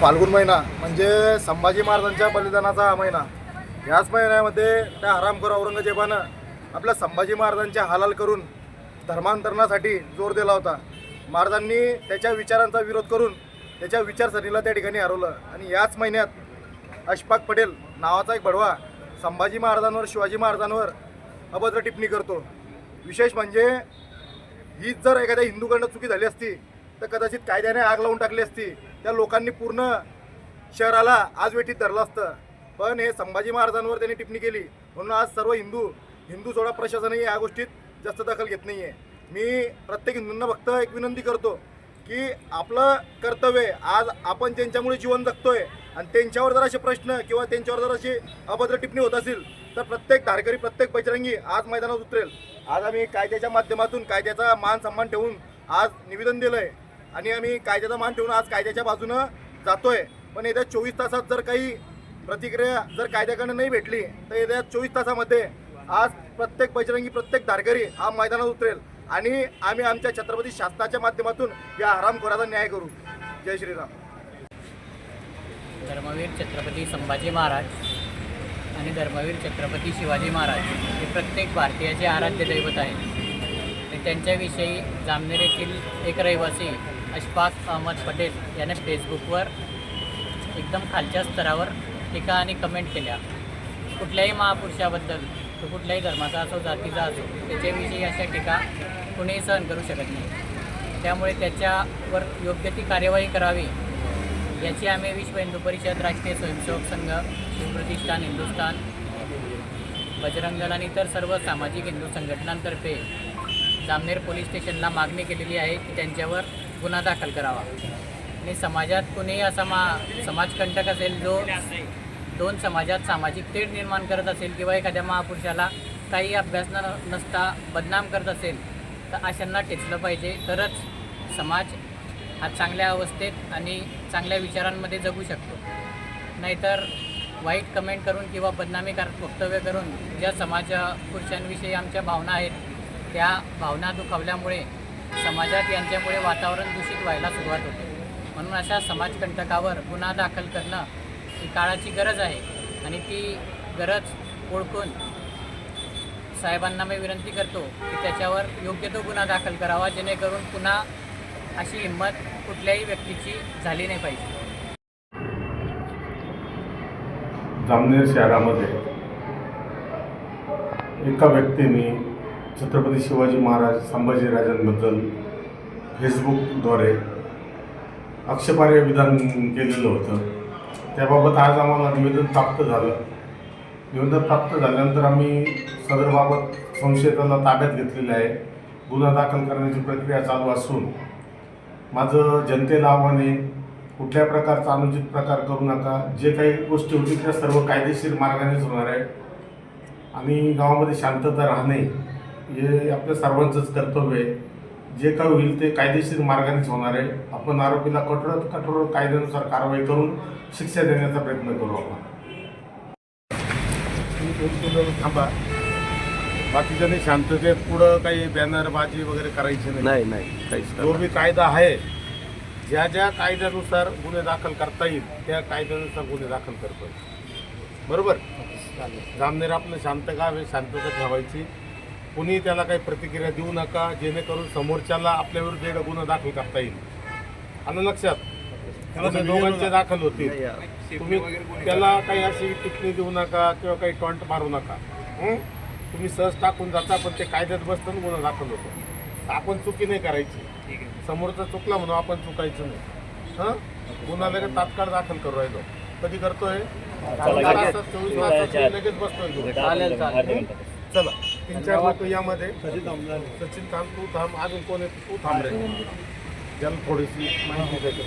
फाल्गुन महिना म्हणजे संभाजी महाराजांच्या बलिदानाचा हा महिना. याच महिन्यामध्ये त्या हरामखोर औरंगजेबानं आपल्या संभाजी महाराजांच्या हालाल करून धर्मांतरणासाठी जोर दिला होता. महाराजांनी त्याच्या विचारांचा विरोध करून त्याच्या विचारसरणीला त्या ठिकाणी हरवलं. आणि याच महिन्यात अशफाक पटेल नावाचा एक बडवा संभाजी महाराजांवर शिवाजी महाराजांवर अभद्र टिप्पणी करतो. विशेष म्हणजे हीच जर एखाद्या हिंदूकडनं चुकी झाली असती तर कदाचित कायद्याने आग लावून टाकली असती. त्या लोकांनी पूर्ण शहराला आज वेठीत धरलं असतं. पण हे संभाजी महाराजांवर त्यांनी टिप्पणी केली. म्हणून आज सर्व हिंदू हिंदू सोडा प्रशासनही या गोष्टीत जास्त दखल घेत नाही आहे मी प्रत्येक हिंदूंना फक्त एक विनंती करतो की आपलं कर्तव्य आज आपण त्यांच्यामुळे जीवन जगतोय आणि त्यांच्यावर जर असे प्रश्न किंवा त्यांच्यावर जर अशी अभद्र टिप्पणी होत असेल तर प्रत्येक धारकरी प्रत्येक बजरंगी आज मैदानात उतरेल. आज आम्ही कायद्याच्या माध्यमातून कायद्याचा मान सन्मान ठेवून आज निवेदन दिलं आहे आणि आम्ही कायद्याचा मान ठेवून आज कायद्याच्या बाजूनं जातोय. पण येत्या चोवीस तासात जर काही प्रतिक्रिया जर कायद्याकडनं नाही भेटली तर येत्या चोवीस तासामध्ये आज प्रत्येक बजरंगी प्रत्येक धारकरी हा मैदानात उतरेल आणि आम्ही आमच्या छत्रपती शासनाच्या माध्यमातून या हरामखोराचा न्याय करू. जय श्रीराम. धर्मवीर छत्रपती संभाजी महाराज आणि धर्मवीर छत्रपती शिवाजी महाराज हे प्रत्येक भारतीयाचे आराध्य दैवत आहे आणि त्यांच्याविषयी जामनेर येथील एक रहिवासी अशफाक अहमद पटेल याने फेसबुकवर एकदम खालच्या स्तरावर टीका आणि कमेंट केल्या. कुठल्याही महापुरुषाबद्दल तो कुठल्याही धर्माचा असो जातीचा असो त्याच्याविषयी अशा टीका कोणीही सहन करू शकत नाही. त्यामुळे त्याच्यावर योग्य ती कार्यवाही करावी याची आम्ही विश्व हिंदू परिषद राष्ट्रीय स्वयंसेवक संघ शिवप्रतिष्ठान हिंदुस्थान बजरंग दल आणि इतर सर्व सामाजिक हिंदू संघटनांतर्फे जामनेर पोलीस स्टेशनला मागणी केलेली आहे की त्यांच्यावर गुन्हा दाखल करावा. आणि समाजात कुणीही असा मा समाजकंटक असेल जो दोन समाजात सामाजिक तेढ निर्माण करत असेल किंवा एखाद्या महापुरुषाला काही अभ्यास न नसता बदनाम करत असेल तर अशांना टेचलं पाहिजे. तरच समाज हा चांगल्या अवस्थेत आणि चांगल्या विचारांमध्ये जगू शकतो. नाहीतर वाईट कमेंट करून किंवा बदनामी वक्तव्य करून ज्या समाज पुरुषांविषयी आमच्या भावना आहेत त्या भावना दुखावल्यामुळे समाजात यांच्यामुळे वातावरण दूषित व्हायला सुरुवात होते. म्हणून अशा समाजकंटकावर गुन्हा दाखल करणं ही काळाची गरज आहे आणि ती गरज ओळखून साहेबांना मी विनंती करतो की त्याच्यावर योग्य तो गुन्हा दाखल करावा जेणेकरून पुन्हा अशी हिंमत कुठल्याही व्यक्तीची झाली नाही पाहिजे. जामनेर शहरामध्ये एका व्यक्तीने छत्रपती शिवाजी महाराज संभाजीराजांबद्दल फेसबुकद्वारे आक्षेपार्ह विधान केलेलं होतं. त्याबाबत आज आम्हाला निवेदन प्राप्त झालं. निवेदन प्राप्त झाल्यानंतर आम्ही सदरबाबत संशयिताला ताब्यात घेतलेलं आहे. गुन्हा दाखल करण्याची प्रक्रिया चालू असून माझं जनतेला आव्हान आहे कुठल्या प्रकारचा अनुचित प्रकार करू नका. जे काही गोष्टी होती त्या सर्व कायदेशीर मार्गानेच होणार आहे. आणि गावामध्ये शांतता राहणे हे आपल्या सर्वांचंच कर्तव्य आहे. जे काही होईल ते कायदेशीर मार्गानेच होणार आहे. आपण आरोपीला कठोर कठोर कायद्यानुसार कारवाई करून शिक्षा देण्याचा प्रयत्न करू आपण. थांबा. बाकीच्याने शांततेत पुढं काही बॅनरबाजी वगैरे करायची नाही. नाही काहीच जो बी कायदा आहे ज्या ज्या कायद्यानुसार गुन्हे दाखल करता येईल त्या कायद्यानुसार गुन्हे दाखल करतो बरोबर? जामनेर आपलं शांत गाव आहे. शांतता ठेवायची. कुणी त्याला काही प्रतिक्रिया देऊ नका जेणेकरून समोरच्याला आपल्या विरुद्ध गुन्हा दाखल करता येईल. आलं लक्षात दोघांचे दाखल होतील तुम्ही त्याला काही अशी टिप्पणी देऊ नका किंवा काही टॉन्ट मारू नका? तुम्ही सहज टाकून जाता पण ते कायद्यात बसतं गुन्हा दाखल होतो. आपण चुकी नाही करायची. समोरचा चुकला म्हणून आपण चुकायचं नाही. हां? गुन्हा लगेच तात्काळ दाखल करू राहिलो. कधी करतोय? चोवीस तासात लगेच बसतोय. तो. चालेल चालेल. चला. तीन चार लोक यामध्ये सचिन थांब तू थांब अजून कोण आहे तू थांब रे. ज्याला थोडीशी माहिती द्यायची